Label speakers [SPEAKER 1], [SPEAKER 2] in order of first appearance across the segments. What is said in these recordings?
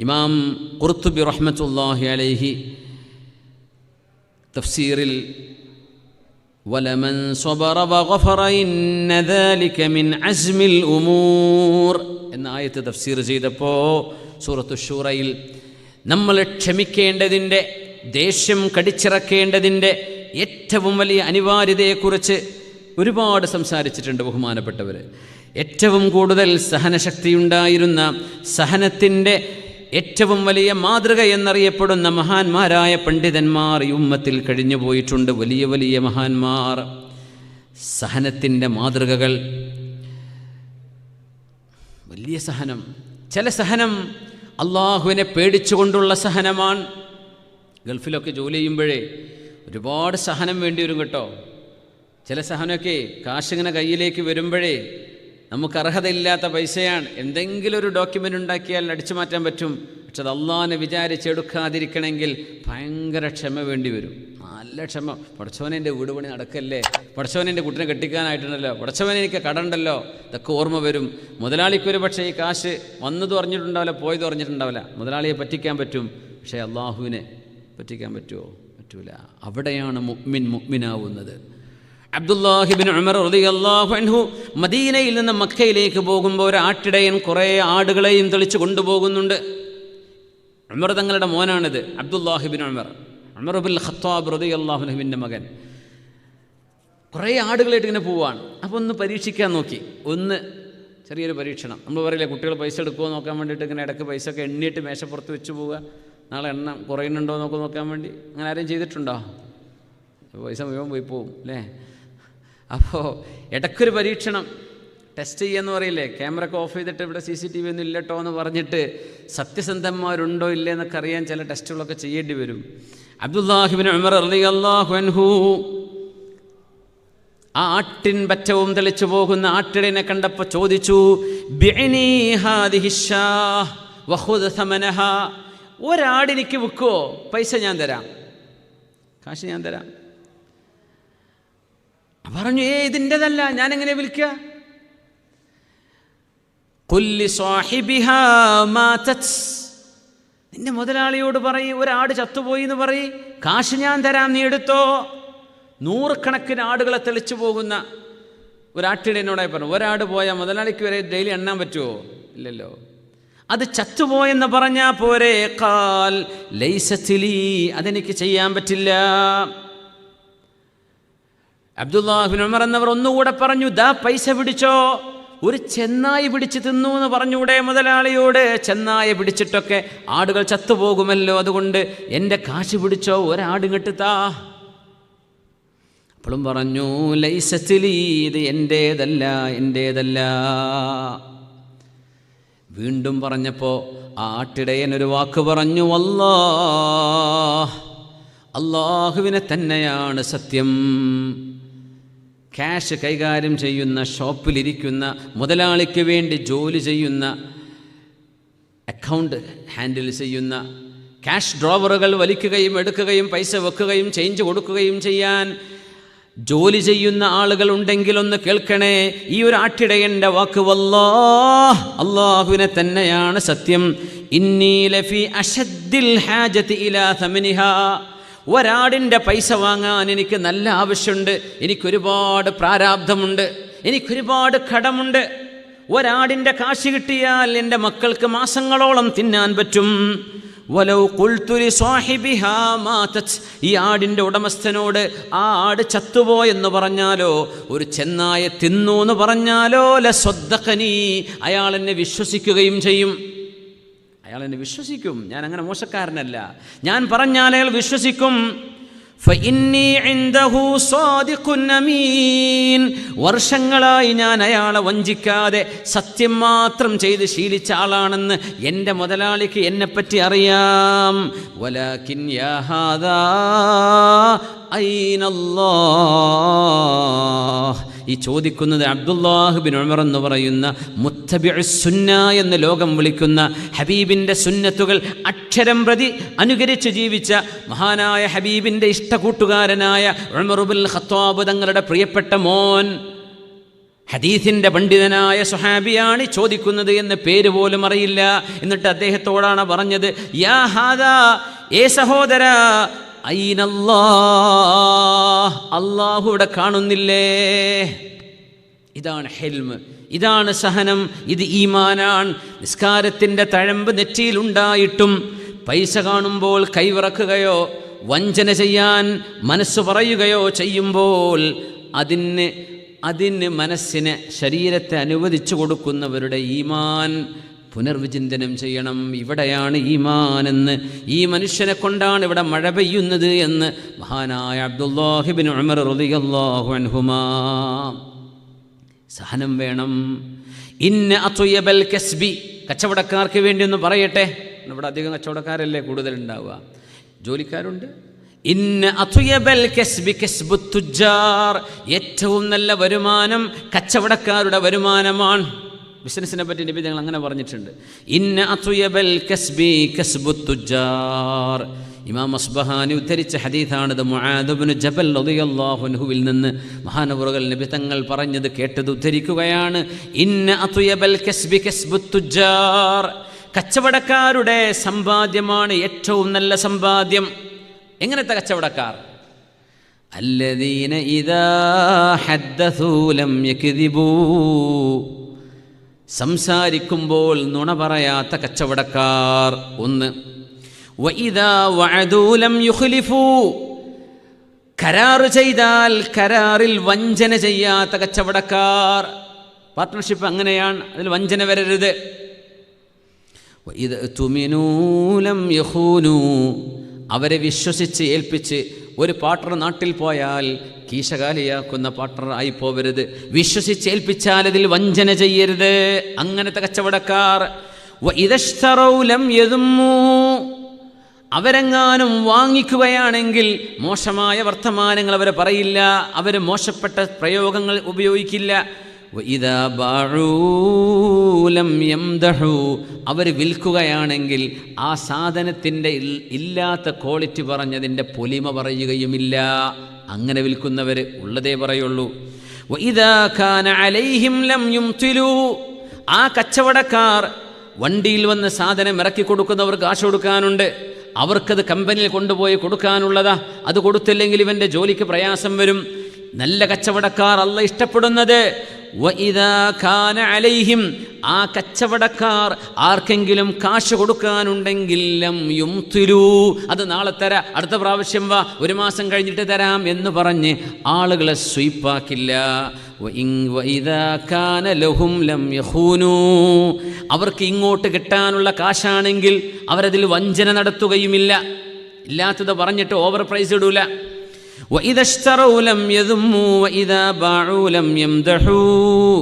[SPEAKER 1] ഇമാം ഖുർത്തുബി റഹ്മത്തുല്ലാഹി അലൈഹി തഫ്സീറിൽ ولمن صبر وغفر إن ذلك من عزم الأمور എന്ന ആയത്ത് തഫ്സീർ ചെയ്തപ്പോൾ സൂറത്തു ഷൂറയിൽ നമ്മൾ ക്ഷമിക്കേണ്ടതിൻ്റെ ദേഷ്യം കടിച്ചിറക്കേണ്ടതിൻ്റെ ഏറ്റവും വലിയ അനിവാര്യതയെക്കുറിച്ച് ഒരുപാട് സംസാരിച്ചിട്ടുണ്ട് ബഹുമാനപ്പെട്ടവർ ഏറ്റവും കൂടുതൽ സഹനശക്തിയുണ്ടായിരുന്ന സഹനത്തിൻ്റെ ഏറ്റവും വലിയ മാതൃക എന്നറിയപ്പെടുന്ന മഹാന്മാരായ പണ്ഡിതന്മാർ ഈ ഉമ്മത്തിൽ കഴിഞ്ഞു പോയിട്ടുണ്ട്. വലിയ വലിയ മഹാന്മാർ. സഹനത്തിന്റെ മാതൃകകൾ. വലിയ സഹനം. ചില സഹനം അള്ളാഹുവിനെ പേടിച്ചുകൊണ്ടുള്ള സഹനമാണ്. ഗൾഫിലൊക്കെ ജോലി ചെയ്യുമ്പോഴേ ഒരുപാട് സഹനം വേണ്ടി വരും കേട്ടോ. ചില സഹനമൊക്കെ കാശിങ്ങനെ കയ്യിലേക്ക് വരുമ്പോഴേ നമുക്ക് അർഹതയില്ലാത്ത പൈസയാണ്. എന്തെങ്കിലും ഒരു ഡോക്യുമെന്റ് ഉണ്ടാക്കിയാൽ അടിച്ചു മാറ്റാൻ പറ്റും. പക്ഷെ അത് അള്ളാഹിനെ വിചാരിച്ചെടുക്കാതിരിക്കണമെങ്കിൽ ഭയങ്കര ക്ഷമ വേണ്ടി വരും. നല്ല ക്ഷമ. പടച്ചവനെ എന്റെ വീട് പണി നടക്കല്ലേ? പടച്ചവനെ എന്റെ കുട്ടിനെ കെട്ടിക്കാനായിട്ടുണ്ടല്ലോ? പടച്ചവനെ എനിക്ക് കടണ്ടല്ലോ? ഇതൊക്കെ ഓർമ്മ വരും. മുതലാളിക്കൊരു പക്ഷേ ഈ കാശ് വന്നത് പറഞ്ഞിട്ടുണ്ടാവില്ല പോയത് പറഞ്ഞിട്ടുണ്ടാവില്ല. മുതലാളിയെ പറ്റിക്കാൻ പറ്റും. പക്ഷേ അള്ളാഹുവിനെ പറ്റിക്കാൻ പറ്റുമോ? പറ്റൂല. അവിടെയാണ് മുഗ്മിൻ മുഅ്മിനാവുന്നത്. അബ്ദുല്ലാഹിബിൻ ഉമർ അൻഹു മദീനയിൽ നിന്ന് മക്കയിലേക്ക് പോകുമ്പോൾ ഒരു ആട്ടിടയൻ കുറേ ആടുകളെയും തെളിച്ച് കൊണ്ടുപോകുന്നുണ്ട്. ഉമർ തങ്ങളുടെ മോനാണിത് Abdullah ibn Umar. Umar bin Khattab അള്ളാഹുനഹുവിന്റെ മകൻ. കുറേ ആടുകളായിട്ട് ഇങ്ങനെ പോവുകയാണ് അപ്പോൾ ഒന്ന് പരീക്ഷിക്കാൻ നോക്കി. ഒന്ന് ചെറിയൊരു പരീക്ഷണം. നമ്മൾ പറയില്ലേ കുട്ടികൾ പൈസ എടുക്കുമോ നോക്കാൻ വേണ്ടിയിട്ട് ഇങ്ങനെ ഇടയ്ക്ക് പൈസ ഒക്കെ എണ്ണിയിട്ട് മേശപ്പുറത്ത് വെച്ച് പോവുക. നാളെ എണ്ണം കുറയുന്നുണ്ടോ എന്നൊക്കെ നോക്കാൻ വേണ്ടി. അങ്ങനെ ആരെയും ചെയ്തിട്ടുണ്ടോ? പൈസ മുഴുവൻ പോയി പോവും അല്ലേ? അപ്പോൾ ഇടയ്ക്കൊരു പരീക്ഷണം. ടെസ്റ്റ് ചെയ്യാന്ന് പറയില്ലേ? ക്യാമറ ഒക്കെ ഓഫ് ചെയ്തിട്ട് ഇവിടെ സി സി ടി വി ഒന്നും ഇല്ലട്ടോ എന്ന് പറഞ്ഞിട്ട് സത്യസന്ധന്മാരുണ്ടോ ഇല്ലേ എന്നൊക്കെ അറിയാൻ ചില ടെസ്റ്റുകളൊക്കെ ചെയ്യേണ്ടി വരും. അബ്ദുല്ലാഹിബിൻ ഉമർ റളിയല്ലാഹു അൻഹു ആ ആട്ടിൻ പറ്റവും തെളിച്ചു പോകുന്ന ആട്ടിടനെ കണ്ടപ്പോൾ ചോദിച്ചു. ഒരാടിനിക്ക് വിൽക്കുവോ പൈസ ഞാൻ തരാം. കാശ് ഞാൻ തരാം. പറഞ്ഞു ഏ ഇതിന്റെതല്ല എങ്ങനെ വിൽക്കുക കൊല്ലി സ്വാഹിബിഹ മാതസ് നിന്റെ മുതലാളിയോട് പറയും ഒരാട് ചത്തുപോയി എന്ന് പറയും കാശ് ഞാൻ തരാം നീ എടുത്തോ. നൂറുകണക്കിന് ആടുകളെ തെളിച്ചു പോകുന്ന ഒരാട്ടിടനോടായി പറഞ്ഞു ഒരാട് പോയാൽ മുതലാളിക്ക് വരെ ഡെയിലി എണ്ണാൻ പറ്റുമോ ഇല്ലല്ലോ. അത് ചത്തുപോയെന്ന് പറഞ്ഞാൽ പോരെ ലൈസത്തിലി അതെനിക്ക് ചെയ്യാൻ പറ്റില്ല. അബ്ദുല്ലാഹിബിൻ ഉമർ എന്നവർ ഒന്നുകൂടെ പറഞ്ഞു ദാ പൈസ പിടിച്ചോ. ഒരു ചെന്നായി പിടിച്ച് തിന്നു എന്ന് പറഞ്ഞൂടെ മുതലാളിയോട്. ചെന്നായ പിടിച്ചിട്ടൊക്കെ ആടുകൾ ചത്തുപോകുമല്ലോ. അതുകൊണ്ട് എന്റെ കാശ് പിടിച്ചോ ഒരാട് കെട്ടുത്താ അപ്പോഴും പറഞ്ഞു ലൈസത്തിലി ഇത് എന്റേതല്ല എന്റേതല്ല വീണ്ടും പറഞ്ഞപ്പോൾ ആ ആട്ടിടയൻ ഒരു വാക്ക് പറഞ്ഞു അല്ലാ അള്ളാഹുവിനെ തന്നെയാണ് സത്യം. ക്യാഷ് കൈകാര്യം ചെയ്യുന്ന ഷോപ്പിലിരിക്കുന്ന മുതലാളിക്ക് വേണ്ടി ജോലി ചെയ്യുന്ന അക്കൗണ്ട് ഹാൻഡിൽ ചെയ്യുന്ന ക്യാഷ് ഡ്രോവറുകൾ വലിക്കുകയും എടുക്കുകയും പൈസ വെക്കുകയും ചേഞ്ച് കൊടുക്കുകയും ചെയ്യാൻ ജോലി ചെയ്യുന്ന ആളുകൾ ഉണ്ടെങ്കിലൊന്ന് കേൾക്കണേ. ഈ ഒരു ആട്ടിടയന്റെ വാക്ക് വല്ലോ അള്ളാഹുവിനെ തന്നെയാണ് സത്യം. ഇന്നി ലഫി അഷദ്ദിൽ ഹാജത്തി ഇലാ സമനിഹാ ഒരാടിന്റെ പൈസ വാങ്ങാൻ എനിക്ക് നല്ല ആവശ്യമുണ്ട് എനിക്കൊരുപാട് പ്രാരാബ്ധമുണ്ട് എനിക്കൊരുപാട് കടമുണ്ട്. ഒരാടിന്റെ കാശ് കിട്ടിയാൽ എന്റെ മക്കൾക്ക് മാസങ്ങളോളം തിന്നാൻ പറ്റും. വലൗ കുൽത്തുരി മാതത് ഈ ആടിന്റെ ഉടമസ്ഥനോട് ആ ആട് ചത്തുപോയെന്ന് പറഞ്ഞാലോ ഒരു ചെന്നായ തിന്നു എന്ന് പറഞ്ഞാലോ ലസ്വദ്ധനീ അയാൾ എന്നെ വിശ്വസിക്കുകയും ചെയ്യും. അയാൾ എന്നെ വിശ്വസിക്കും. ഞാൻ അങ്ങനെ മോശക്കാരനല്ല. ഞാൻ പറഞ്ഞാൽ അയാൾ വിശ്വസിക്കും. വർഷങ്ങളായി ഞാൻ അയാളെ വഞ്ചിക്കാതെ സത്യം മാത്രം ചെയ്ത് ശീലിച്ച ആളാണെന്ന് എന്റെ മുതലാളിക്ക് എന്നെപ്പറ്റി അറിയാം. വലാക്കിൻ യഹാദാ ഐനല്ലാഹ് ഈ ചോദിക്കുന്നത് അബ്ദുല്ലാഹുബിൻ ഉമർ എന്ന് പറയുന്ന മുത്തബിഉ സുന്ന എന്ന് ലോകം വിളിക്കുന്ന ഹബീബിന്റെ സുന്നത്തുകൾ അക്ഷരം പ്രതി അനുകരിച്ച് ജീവിച്ച മഹാനായ ഹബീബിന്റെ ഇഷ്ടകൂട്ടുകാരനായ ഉമറുബുൽ ഖത്താബ് തങ്ങളുടെ പ്രിയപ്പെട്ട മോൻ. ഹദീസിന്റെ പണ്ഡിതനായ സുഹാബിയാണ് ചോദിക്കുന്നത് എന്ന് പേര് പോലും അറിയില്ല. എന്നിട്ട് അദ്ദേഹത്തോടാണ് പറഞ്ഞത് യാ ഹാദാ ഏ സഹോദര അള്ളാഹു ഇവിടെ കാണുന്നില്ലേ? ഇതാണ് ഹെൽമ് ഇതാണ് സഹനം. ഇത് ഈമാനാണ്. നിസ്കാരത്തിന്റെ തഴമ്പ് നെറ്റിയിലുണ്ടായിട്ടും പൈസ കാണുമ്പോൾ കൈവിറക്കുകയോ വഞ്ചന ചെയ്യാൻ മനസ്സ് പറയുകയോ ചെയ്യുമ്പോൾ അതിന് അതിന് മനസ്സിന് ശരീരത്തെ അനുവദിച്ചു കൊടുക്കുന്നവരുടെ ഈമാൻ പുനർവിചിന്തനം ചെയ്യണം. ഇവിടെയാണ് ഈമാനെന്ന് ഈ മനുഷ്യനെ കൊണ്ടാണ് ഇവിടെ മഴ പെയ്യുന്നത് എന്ന് മഹാനായ അബ്ദുല്ലാഹിബിൻ ഉമർ റളിയല്ലാഹു അൻഹുമാ. സഹനം വേണം. ഇന്ന അത്തുയബൽ കസ്ബി. കച്ചവടക്കാർക്ക് വേണ്ടി ഒന്ന് പറയട്ടെ. ഇവിടെ അധികം കച്ചവടക്കാരല്ലേ കൂടുതലുണ്ടാവുക. ജോലിക്കാരുണ്ട്. ഇന്ന അത്തുയബൽ കസ്ബി കസ്ബു തുജാർ ഏറ്റവും നല്ല വരുമാനം കച്ചവടക്കാരുടെ വരുമാനമാണ്. ബിസിനസ്സിനെ പറ്റി നബി ഞങ്ങൾ അങ്ങനെ പറഞ്ഞിട്ടുണ്ട്. ഇന്ന അത്തുയബൽ കസ്ബി കസ്ബു തുജാർ. ഇമാം അസ്ബഹാനി ഉദ്ധരിച്ച ഹദീഥാണിത് മുആദുബ്നു ജബൽ റളിയല്ലാഹു അൻഹുവിൽ നിന്ന് മഹാനവറുകൾ നബി തങ്ങൾ പറഞ്ഞത് കേട്ടത് ഉദ്ധരിക്കുകയാണ്. ഇന്ന അതുയബൽ കസ്ബി കസ്ബു തുജാർ. കച്ചവടക്കാരുടെ സമ്പാദ്യമാണ് ഏറ്റവും നല്ല സമ്പാദ്യം. എങ്ങനത്തെ കച്ചവടക്കാർ? അല്ലദീന ഇദാ ഹദ്ദസൂ ലം യക്ദിബൂ. സംസാരിക്കുമ്പോൾ നുണ പറയാത്ത കച്ചവടക്കാർ. ഒന്ന് കരാറ് ചെയ്താൽ കരാറിൽ വഞ്ചന ചെയ്യാത്ത കച്ചവടക്കാർ. പാർട്ട്ണർഷിപ്പ് അങ്ങനെയാണ് അതിൽ വഞ്ചന വരരുത്. വഇദ തുമിനൂ ലം യഖൂനൂ. അവരെ വിശ്വസിച്ച് ഏൽപ്പിച്ച് ഒരു പാർട്ണർ നാട്ടിൽ പോയാൽ കീശകാലിയാക്കുന്ന ആയി പോവരുത് വിശ്വസിച്ചേൽപ്പിച്ചാൽ അതിൽ വഞ്ചന ചെയ്യരുത്. അങ്ങനത്തെ കച്ചവടക്കാർ. വഇദശ്തറൗ ലം യദുമ്മൂ. അവരെങ്ങാനും വാങ്ങിക്കുകയാണെങ്കിൽ മോശമായ വർത്തമാനങ്ങൾ അവർ പറയില്ല. അവർ മോശപ്പെട്ട പ്രയോഗങ്ങൾ ഉപയോഗിക്കില്ല. അവർ വിൽക്കുകയാണെങ്കിൽ ആ സാധനത്തിന്റെ ഇല്ലാത്ത ക്വാളിറ്റി പറഞ്ഞതിന്റെ പൊലിമ പറയുകയുമില്ല. അങ്ങനെ വിൽക്കുന്നവർ ഉള്ളതേ പറയുള്ളൂ. ആ കച്ചവടക്കാർ വണ്ടിയിൽ വന്ന് സാധനം ഇറക്കി കൊടുക്കുന്നവർ കാശ് കൊടുക്കാനുണ്ട്. അവർക്കത് കമ്പനിയിൽ കൊണ്ടുപോയി കൊടുക്കാനുള്ളതാ. അത് കൊടുത്തില്ലെങ്കിൽ ഇവന്റെ ജോലിക്ക് പ്രയാസം വരും. നല്ല കച്ചവടക്കാർ അല്ല ഇഷ്ടപ്പെടുന്നത്. അലൈഹിം ആ കച്ചവടക്കാർ ആർക്കെങ്കിലും കാശ് കൊടുക്കാനുണ്ടെങ്കിൽ യുംതിലൂ. അത് നാളെ തരാ അടുത്ത പ്രാവശ്യം വാ ഒരു മാസം കഴിഞ്ഞിട്ട് തരാം എന്ന് പറഞ്ഞ് ആളുകളെ സ്വീപ്പാക്കില്ല. അവർക്ക് ഇങ്ങോട്ട് കിട്ടാനുള്ള കാശാണെങ്കിൽ അവരതിൽ വഞ്ചന നടത്തുകയുമില്ല. ഇല്ലാത്തത് പറഞ്ഞിട്ട് ഓവർ പ്രൈസ് ഇടൂല. وإذا اشتروا لم يذموا وإذا باعوا لم يمدحوا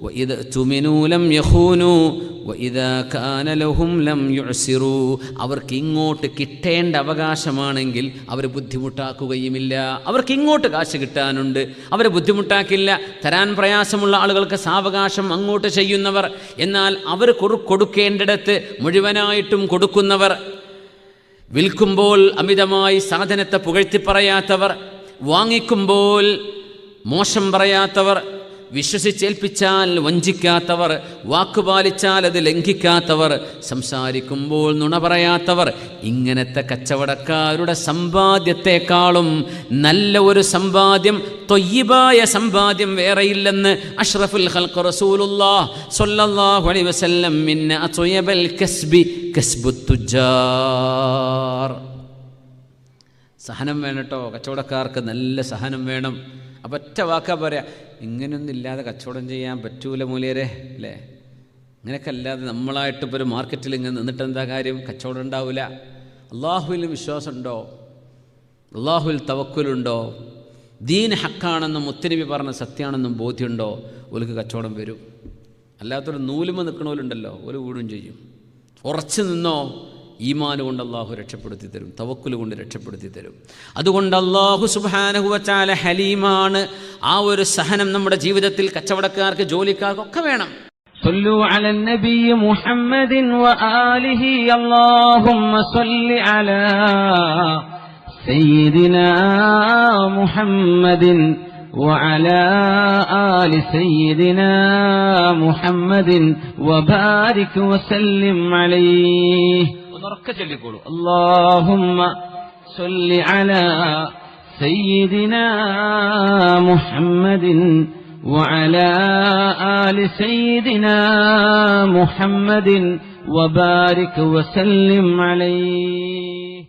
[SPEAKER 1] وإذا اؤتمنوا لم يخونوا وإذا كان لهم لم يعسروا അവർക്ക് ഇങ്ങോട്ട് കിട്ടേണ്ട അവകാശമാണെങ്കിൽ അവർ ബുദ്ധിമുട്ടാക്കുകയുമില്ല അവർക്ക് ഇങ്ങോട്ട് കാശ് കിട്ടാനുണ്ട് അവർ ബുദ്ധിമുട്ടാക്കില്ല തരാൻ പ്രയാസമുള്ള ആളുകൾക്ക് സാവകാശം അങ്ങോട്ട് ചെയ്യുന്നവർ എന്നാൽ അവർ കൊടു കൊടുക്കേണ്ടിടത്ത് മുഴുവനായിട്ടും കൊടുക്കുന്നവർ വിൽക്കുമ്പോൾ അമിതമായി സാധനത്തെ പുകഴ്ത്തി പറയാത്തവർ വാങ്ങിക്കുമ്പോൾ മോശം പറയാത്തവർ വിശ്വസിച്ചേൽപ്പിച്ചാൽ വഞ്ചിക്കാത്തവർ വാക്കുപാലിച്ചാൽ അത് ലംഘിക്കാത്തവർ സംസാരിക്കുമ്പോൾ നുണ പറയാത്തവർ ഇങ്ങനത്തെ കച്ചവടക്കാരുടെ സമ്പാദ്യത്തെക്കാളും നല്ല ഒരു സമ്പാദ്യം തൊയ്യബായ സമ്പാദ്യം വേറെയില്ലെന്ന് അഷ്റഫുൽ സ്വല്ലല്ലാഹു അലൈഹി വസല്ലം കസ്ബി സഹനം വേണം കേട്ടോ കച്ചവടക്കാർക്ക് നല്ല സഹനം വേണം. അപ്പം ഒറ്റ വാക്കാ പറയാ ഇങ്ങനെയൊന്നും ഇല്ലാതെ കച്ചവടം ചെയ്യാൻ പറ്റൂല മൂലിയരെ അല്ലേ? ഇങ്ങനെയൊക്കെ അല്ലാതെ നമ്മളായിട്ട് ഇപ്പോൾ ഒരു മാർക്കറ്റിൽ ഇങ്ങനെ നിന്നിട്ട് എന്താ കാര്യം? കച്ചവടം ഉണ്ടാവില്ല അള്ളാഹുവിൽ വിശ്വാസമുണ്ടോ? അള്ളാഹുവിൽ തവക്കുലുണ്ടോ? ദീൻ ഹക്കാണെന്നും മുത്തനബി പറഞ്ഞ സത്യമാണെന്നും ബോധ്യമുണ്ടോ? ഒലുക്ക് കച്ചവടം വരും. അല്ലാത്തൊരു നൂലുമ നിൽക്കണോലുണ്ടല്ലോ ഒരു വീടും ചെയ്യും. ഉറച്ചു നിന്നോ? ഈമാന് കൊണ്ട് അള്ളാഹു രക്ഷപ്പെടുത്തി തരും തവക്കുൽ കൊണ്ട് രക്ഷപ്പെടുത്തി തരും അതുകൊണ്ട് അള്ളാഹു സുബാനഹുവച്ചാല ഹലീമാണ് ആ ഒരു സഹനം നമ്മുടെ ജീവിതത്തിൽ കച്ചവടക്കാർക്ക് ജോലിക്കാർക്കൊക്കെ വേണം
[SPEAKER 2] صلوا على النبي محمد وآله اللهم صل على سيدنا محمد وعلى آل سيدنا محمد وبارك وسلم عليه
[SPEAKER 1] بركة اللي يقولوا
[SPEAKER 2] اللهم صل على سيدنا محمد وعلى آل سيدنا محمد وبارك وسلم عليه.